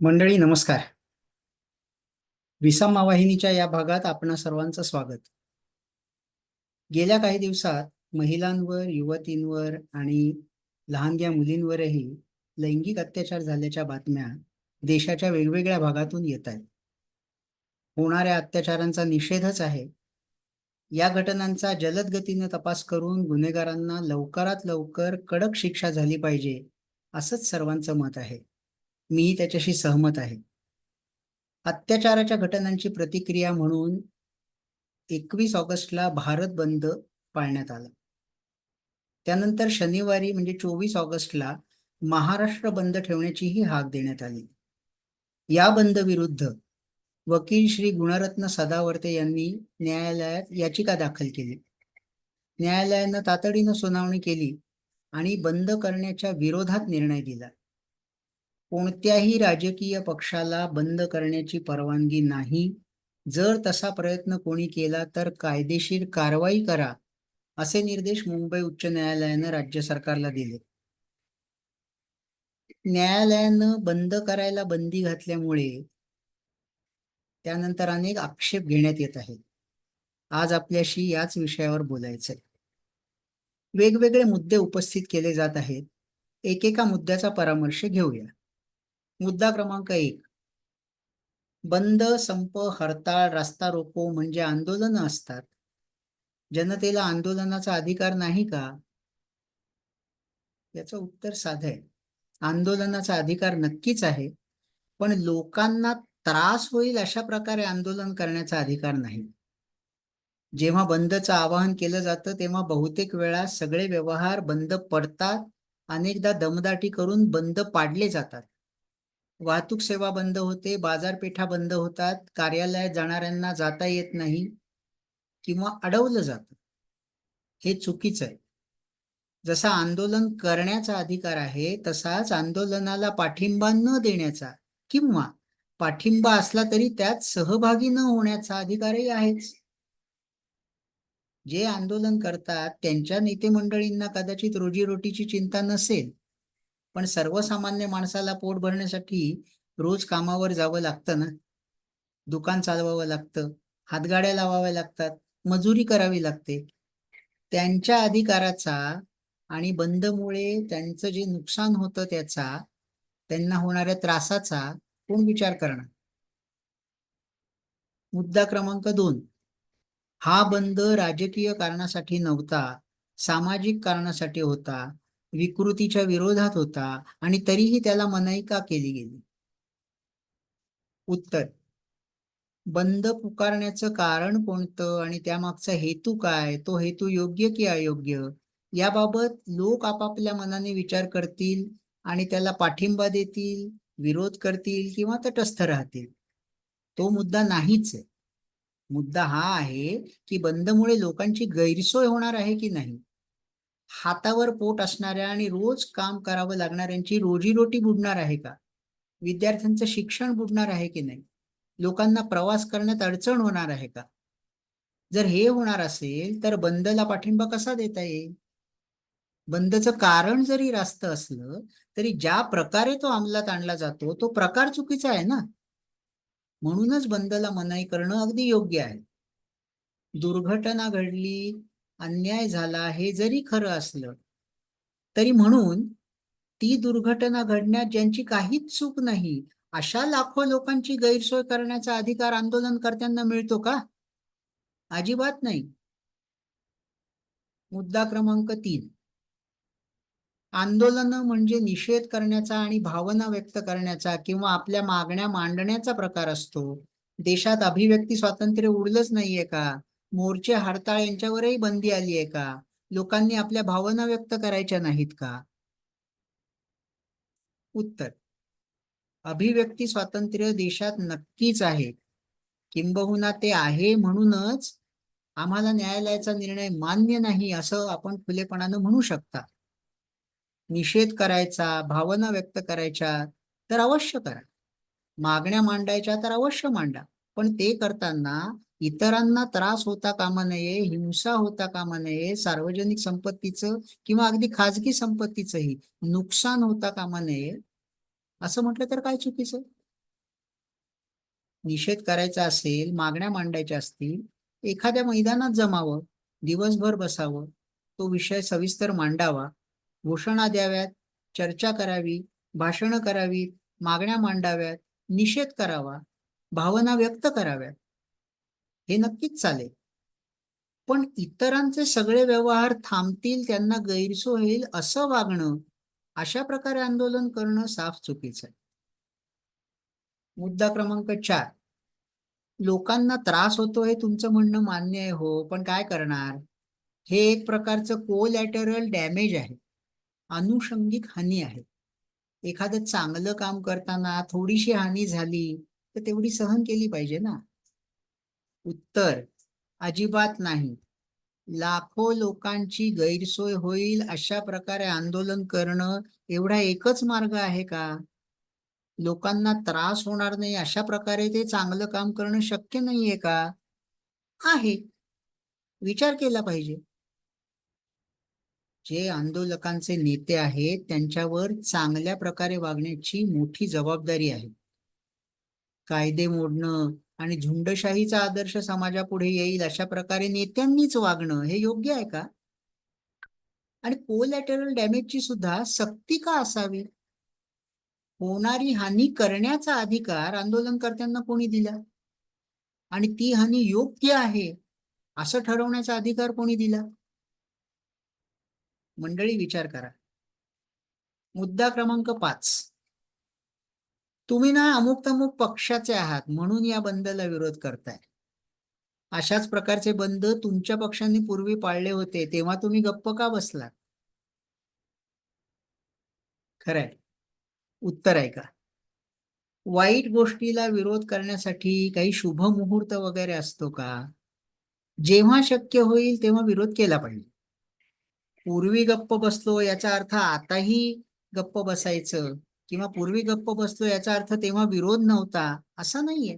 मंडळी नमस्कार. विसामा वाहिनीच्या या भागात आपणा सर्वांचं स्वागत. गेल्या काही दिवसात महिलांवर युवतींवर आणि लहानग्या मुलींवरही लैंगिक अत्याचार झाल्याच्या बातम्या देशाच्या वेगवेगळ्या भागातून येत आहेत. होणाऱ्या अत्याचारांचा निषेधच आहे. या घटनांचा जलद गतीने तपास करून गुन्हेगारांना लवकरात लवकर कडक शिक्षा झाली पाहिजे असंच सर्वांचं मत आहे. मी त्याच्याशी सहमत आहे. अत्याचाराच्या घटनांची प्रतिक्रिया म्हणून एकवीस ऑगस्टला भारत बंद पाळण्यात आला. त्यानंतर शनिवारी म्हणजे चोवीस ऑगस्टला महाराष्ट्र बंद ठेवण्याचीही हाक देण्यात आली. या बंद विरुद्ध वकील श्री गुणरत्न सदावर्ते यांनी न्यायालयात याचिका दाखल केली. न्यायालयानं तातडीनं सुनावणी केली आणि बंद करण्याच्या विरोधात निर्णय दिला. कोणत्याही राजकीय पक्षाला बंद करण्याची परवानगी नाही. जर तसा प्रयत्न कोणी केला तर कायदेशीर कारवाई करा असे निर्देश मुंबई उच्च न्यायालयानं राज्य सरकारला दिले. न्यायालयानं बंद करायला बंदी घातल्यामुळे त्यानंतर अनेक आक्षेप घेण्यात येत आहेत. आज आपल्याशी याच विषयावर बोलायचंय. वेगवेगळे मुद्दे उपस्थित केले जात आहेत. एकेका मुद्द्याचा परामर्श घेऊया. मुद्दा क्रमांक एक. बंद संप हरताळ रास्ता रोको म्हणजे आंदोलन असतात. जनतेला आंदोलनाचा अधिकार नाही का? याचं उत्तर साधं आहे. आंदोलनाचा अधिकार नक्कीच आहे पण लोकांना त्रास होईल अशा प्रकारे आंदोलन करण्याचा अधिकार नाही. जेव्हा बंदचं आवाहन केलं जातं तेव्हा बहुतेक वेळा सगळे व्यवहार बंद पडतात. अनेकदा दमदाटी करून बंद पाडले जातात. वाहतूक सेवा बंद होते बाजारपेठा बंद होतात कार्यालयात जाणाऱ्यांना जाता येत नाही किंवा अडवलं जातं. हे चुकीचं आहे. जसा आंदोलन करण्याचा अधिकार आहे तसाच आंदोलनाला पाठिंबा न देण्याचा किंवा पाठिंबा असला तरी त्यात सहभागी न होण्याचा अधिकारही आहेच. जे आंदोलन करतात त्यांच्या नेते मंडळींना कदाचित रोजीरोटीची चिंता नसेल पण सर्वसामान्य माणसाला पोट भरण्यासाठी रोज कामावर जावं लागतं ना? दुकान चालवावं लागतं हातगाड्या लावाव्या लागतात मजुरी करावी लागते. त्यांच्या अधिकाराचा आणि बंदमुळे त्यांचं जे नुकसान होतं त्याचा त्यांना होणाऱ्या त्रासाचा कोण विचार करणार? मुद्दा क्रमांक दोन. हा बंद राजकीय कारणासाठी नव्हता सामाजिक कारणासाठी होता विकृतीच्या विरोधात होता आणि तरीही त्याला मनाई का केली गेली? उत्तर बंद पुकारण्याचं कारण कोणतं आणि त्यामागचा हेतू काय? तो हेतू योग्य की अयोग्य? याबाबत लोक आपापल्या मनाने विचार करतील आणि त्याला पाठिंबा देतील विरोध करतील किंवा तटस्थ राहतील? तो मुद्दा नाहीच आहे. मुद्दा हा आहे की बंदमुळे लोकांची गैरसोय होणार आहे की नाही? हातावर पोट असणाऱ्या आणि रोज काम करावं लागणाऱ्यांची रोजीरोटी बुडणार आहे का? विद्यार्थ्यांचं शिक्षण बुडणार आहे की नाही? लोकांना प्रवास करण्यात अडचण होणार आहे का? जर हे होणार असेल तर बंदला पाठिंबा कसा देता येईल? बंदचं कारण जरी रास्त असलं तरी ज्या प्रकारे तो अंमलात आणला जातो तो प्रकार चुकीचा आहे ना? म्हणूनच बंदला मनाई करणं अगदी योग्य आहे. दुर्घटना घडली अन्याय झाला हे जरी खरं असलं तरी म्हणून ती दुर्घटना घडण्यात ज्यांची काहीच चूक नाही अशा लाखो लोकांची गैरसोय करण्याचा अधिकार आंदोलनकर्त्यांना मिळतो का? अजिबात नाही. मुद्दा क्रमांक तीन. आंदोलन म्हणजे निषेध करण्याचा आणि भावना व्यक्त करण्याचा किंवा आपल्या मागण्या मांडण्याचा प्रकार असतो. देशात अभिव्यक्ती स्वातंत्र्य उरलंच नाहीये का? मोर्चे हडताळ यांच्यावरही बंदी आली आहे का? लोकांनी आपल्या भावना व्यक्त करायच्या नाहीत का? उत्तर. अभिव्यक्ती स्वातंत्र्य देशात नक्कीच आहे. किंबहुना ते आहे म्हणूनच आम्हाला न्यायालयाचा निर्णय मान्य नाही असं आपण खुलेपणानं म्हणू शकता. निषेध करायचा भावना व्यक्त करायच्या तर अवश्य करा. मागण्या मांडायच्या तर अवश्य मांडा. पण ते करताना इतरांना त्रास होता कामा नये हिंसा होता कामा नये सार्वजनिक संपत्तीचं किंवा अगदी खाजगी संपत्तीचंही नुकसान होता कामा नये असं म्हटलं तर काय चुकीचं? निषेध करायचा असेल मागण्या मांडायच्या असतील एखाद्या मैदानात जमावं दिवसभर बसावं तो विषय सविस्तर मांडावा घोषणा द्याव्यात चर्चा करावी भाषणं करावीत मागण्या मांडाव्यात निषेध करावा भावना व्यक्त कराव्यात. हे नक्कीच चालेल. पण इतरांचे सगळे व्यवहार थांबतील त्यांना गैरसोय होईल असं वागणं अशा प्रकारे आंदोलन करणं साफ चुकीचं आहे. मुद्दा क्रमांक चार. लोकांना त्रास होतो हे तुमचं म्हणणं मान्य आहे हो पण काय करणार? हे एक प्रकारचं कोलॅटरल डॅमेज आहे. अनुषंगिक हानी आहे. एखादं चांगलं काम करताना थोडीशी हानी झाली तर तेवढी सहन केली पाहिजे ना. उत्तर अजिबात नाही. लाखो लोकांची गैरसोय होईल अशा प्रकारे आंदोलन करणं एवढा एकच मार्ग आहे का? लोकांना त्रास होणार नाही अशा प्रकारे ते चांगलं काम करणं शक्य नाहीये का? आहे. विचार केला पाहिजे. जे आंदोलकांचे नेते आहेत त्यांच्यावर चांगल्या प्रकारे वागण्याची मोठी जबाबदारी आहे. कायदे मोडणं आणि झुंडशाहीचा आदर्श समाजापुढे येईल अशा प्रकारे नेत्यांनीच वागणं हे योग्य आहे का? आणि कोलॅटरल डॅमेजची सुद्धा सक्ती का असावी? होणारी हानी करण्याचा अधिकार आंदोलनकर्त्यांना कोणी दिला? आणि ती हानी योग्य आहे असं ठरवण्याचा अधिकार कोणी दिला? मंडळी विचार करा. मुद्दा क्रमांक पाच. तुम्ही ना अमुक तमुक पक्षाचे आहात म्हणून या बंदला विरोध करताय. अशाच प्रकारचे बंद तुमच्या पक्षांनी पूर्वी पाळले होते तेव्हा तुम्ही गप्प का बसलात? खरंय. उत्तर आहे का? वाईट गोष्टीला विरोध करण्यासाठी काही शुभ मुहूर्त वगैरे असतो का? जेव्हा शक्य होईल तेव्हा विरोध केला पाहिजे. पूर्वी गप्प बसलो याचा अर्थ आताही गप्प बसायचं. किंवा पूर्वी गप्प बसतो याचा अर्थ तेव्हा विरोध नव्हता असा नाहीये.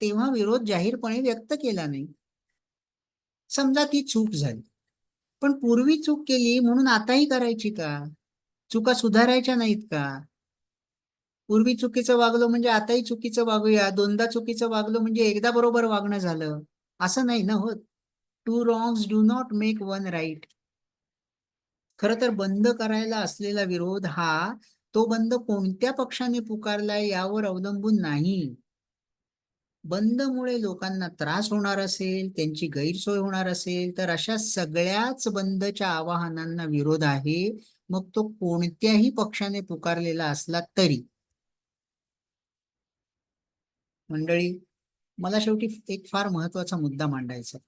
तेव्हा विरोध जाहीरपणे व्यक्त केला नाही. समजा ती चूक झाली. पण पूर्वी चूक केली म्हणून आताही करायची का? चुका सुधारायच्या नाहीत का? पूर्वी चुकीचं वागलो म्हणजे आताही चुकीचं वागूया दोनदा चुकीचं वागलो म्हणजे एकदा बरोबर वागणं झालं असं नाही ना होत. Two wrongs do not make one right खर तर बंद करायला असलेला विरोध हा तो बंद कोणत्या पक्षाने पुकारलाय यावर अवलंबून नाही. बंदमुळे लोकांना त्रास होणार असेल त्यांची गैरसोय होणार असेल तर अशा सगळ्याच बंदच्या आवाहनांना विरोध आहे. मग तो कोणत्याही पक्षाने पुकारलेला असला तरी. मंडळी मला शेवटी एक फार महत्त्वाचा मुद्दा मांडायचा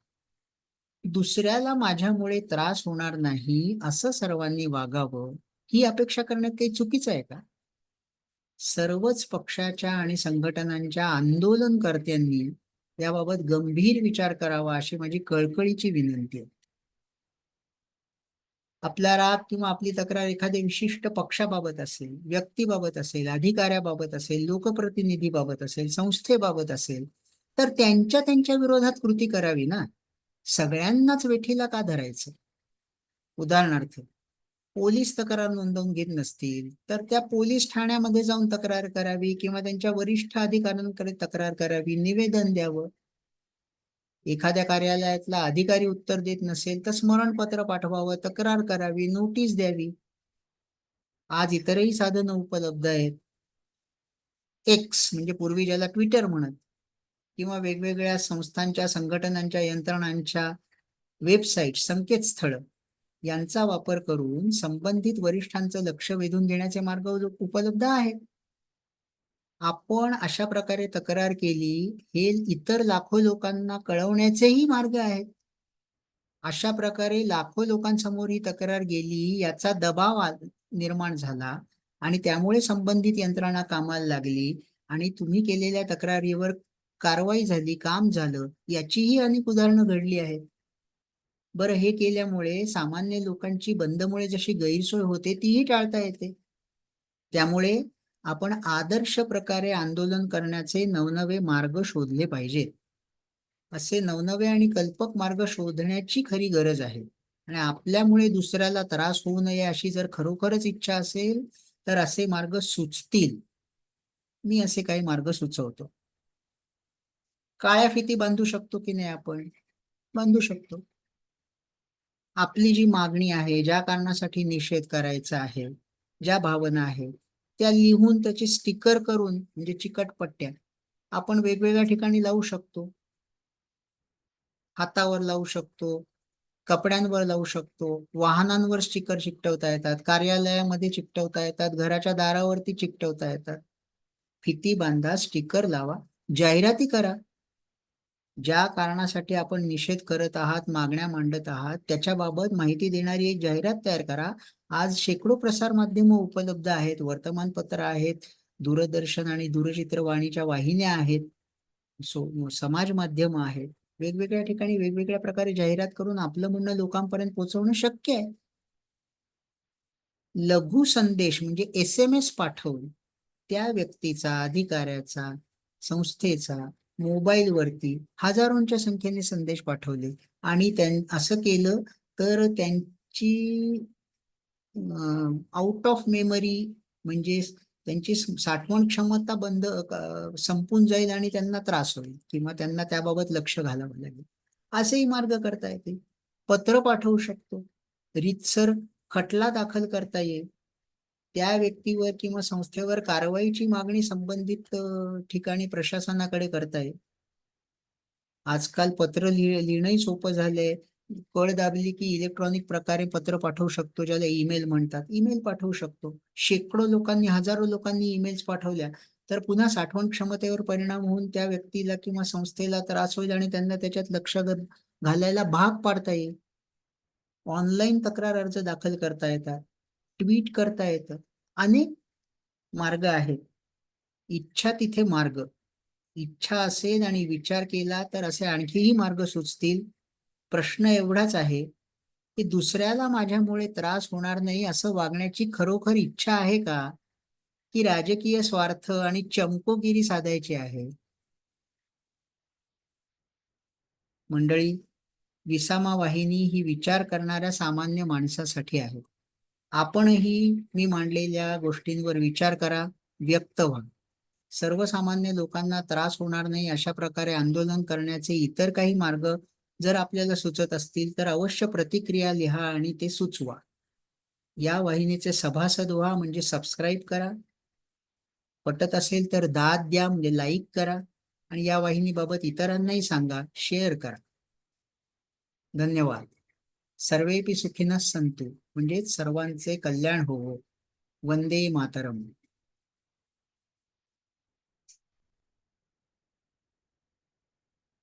दुसऱ्याला माझ्यामुळे त्रास होणार नाही असं सर्वांनी वागावं. ही अपेक्षा करण्यात काही चुकीचं आहे का? सर्वच पक्षाच्या आणि संघटनांच्या आंदोलनकर्त्यांनी याबाबत गंभीर विचार करावा अशी माझी कळकळीची विनंती आहे. आपला राग किंवा आपली तक्रार एखाद्या विशिष्ट पक्षाबाबत असेल व्यक्तीबाबत असेल अधिकाऱ्याबाबत असेल लोकप्रतिनिधीबाबत असेल संस्थेबाबत असेल तर त्यांच्या त्यांच्या विरोधात कृती करावी ना? सगळ्यांनाच वेठीला का धरायचं? उदाहरणार्थ पोलीस तक्रार नोंदवून घेत नसतील तर त्या पोलीस ठाण्यामध्ये जाऊन तक्रार करावी किंवा त्यांच्या वरिष्ठ अधिकाऱ्यांकडे तक्रार करावी निवेदन द्यावं. एखाद्या कार्यालयातला अधिकारी उत्तर देत नसेल तर स्मरणपत्र पाठवावं तक्रार करावी नोटीस द्यावी. आज इतरही साधनं उपलब्ध आहेत. एक्स म्हणजे पूर्वी ज्याला ट्विटर म्हणत किंवा वेगवेगळ्या संस्थांच्या संघटनांच्या यंत्रणांच्या वेबसाईट संकेतस्थळ. यांचा वापर करून संबंधित वरिष्ठांचं लक्ष वेधून घेण्याचे मार्ग उपलब्ध आहेत. आपण अशा प्रकारे तक्रार केली हे इतर लाखो लोकांना कळवण्याचेही मार्ग आहेत. अशा प्रकारे लाखो लोकांसमोर ही तक्रार गेली याचा दबाव निर्माण झाला आणि त्यामुळे संबंधित यंत्रणा कामाला लागली आणि तुम्ही केलेल्या तक्रारीवर कारवाई झाली काम झालं याचीही अनेक उदाहरणं घडली आहेत. बरं हे केल्यामुळे सामान्य लोकांची बंदमुळे जशी गैरसोय होते तीही टाळता येते. त्यामुळे आपण आदर्श प्रकारे आंदोलन करण्याचे नवनवे मार्ग शोधले पाहिजेत. असे नवनवे आणि कल्पक मार्ग शोधण्याची खरी गरज आहे. आणि आपल्यामुळे दुसऱ्याला त्रास होऊ नये अशी जर खरोखरच इच्छा असेल तर असे मार्ग सुचतील. मी असे काही मार्ग सुचवतो. काळ्या फिती बांधू शकतो की नाही आपण? बांधू शकतो. आपली जी मागणी आहे ज्या कारणासाठी निषेध करायचा आहे ज्या भावना आहेत त्या लिहून त्याची स्टिकर करून म्हणजे चिकट पट्ट्या आपण वेगवेगळ्या ठिकाणी लावू शकतो. हातावर लावू शकतो कपड्यांवर लावू शकतो वाहनांवर स्टिकर चिकटवता येतात कार्यालयामध्ये चिकटवता येतात घराच्या दारावरती चिकटवता येतात. फिती बांधा स्टिकर लावा जाहिराती करा. ज्या कारणासाठी आपण निषेध करत आहात मागण्या मांडत आहात त्याच्याबाबत माहिती देणारी एक जाहिरात तयार करा. आज शेकडो प्रसार माध्यम उपलब्ध आहेत वर्तमानपत्र आहेत दूरदर्शन आणि दूरचित्रवाणीच्या वाहिन्या आहेत सो समाज माध्यम आहेत. वेगवेगळ्या ठिकाणी वेगवेगळ्या प्रकारे जाहिरात करून आपलं म्हणणं लोकांपर्यंत पोहोचवणं शक्य आहे. लघु संदेश म्हणजे एस एम एस पाठवून त्या व्यक्तीचा अधिकाऱ्याचा संस्थेचा मोबाईलवरती हजारोंच्या संख्येने संदेश पाठवले. आणि असं केलं तर त्यांची आउट ऑफ मेमरी म्हणजे त्यांची साठवण क्षमता बंद संपून जाईल आणि त्यांना त्रास होईल किंवा त्यांना त्याबाबत लक्ष घालावं लागेल. असेही मार्ग करता येतील. पत्र पाठवू शकतो. रितसर खटला दाखल करता येईल. त्या व्यक्तीवर किंवा संस्थेवर कारवाईची मागणी संबंधित ठिकाणी प्रशासनाकडे करता येईल आजकाल पत्र लिहि लिहिणंही सोपं झालंय. कळ दाबली की इलेक्ट्रॉनिक प्रकारे पत्र पाठवू शकतो ज्याला ईमेल म्हणतात. ईमेल पाठवू शकतो. शेकडो लोकांनी हजारो लोकांनी ईमेल्स पाठवल्या. तर पुन्हा साठवण क्षमतेवर परिणाम होऊन त्या व्यक्तीला किंवा संस्थेला त्रास होईल आणि त्यांना त्याच्यात लक्ष घालायला भाग पाडता येईल. ऑनलाईन तक्रार अर्ज दाखल करता येतात. ट्विट करता येतं. अनेक मार्ग आहेत. इच्छा तिथे मार्ग. इच्छा असेल आणि विचार केला तर असे आणखीही मार्ग सुचतील. प्रश्न एवढाच आहे की दुसऱ्याला माझ्यामुळे त्रास होणार नाही असं वागण्याची खरोखर इच्छा आहे का? की राजकीय स्वार्थ आणि चमकोगिरी साधायची आहे? मंडळी विसामा वाहिनी ही विचार करणाऱ्या सामान्य माणसासाठी आहे. आपणही मी मांडलेल्या गोष्टींवर विचार करा व्यक्त व्हा. सर्वसामान्य लोकांना त्रास होणार नाही अशा प्रकारे आंदोलन करण्याचे इतर काही मार्ग जर आपल्याला सुचत असतील तर अवश्य प्रतिक्रिया लिहा आणि ते सुचवा. या वाहिनीचे सभासद व्हा म्हणजे सबस्क्राईब करा. पटत असेल तर दाद द्या म्हणजे लाईक करा. आणि या वाहिनीबाबत इतरांनाही सांगा शेअर करा. धन्यवाद. सर्वेपी सुखिनः संतू म्हणजेच सर्वांचे कल्याण होवो वंदे मातरम.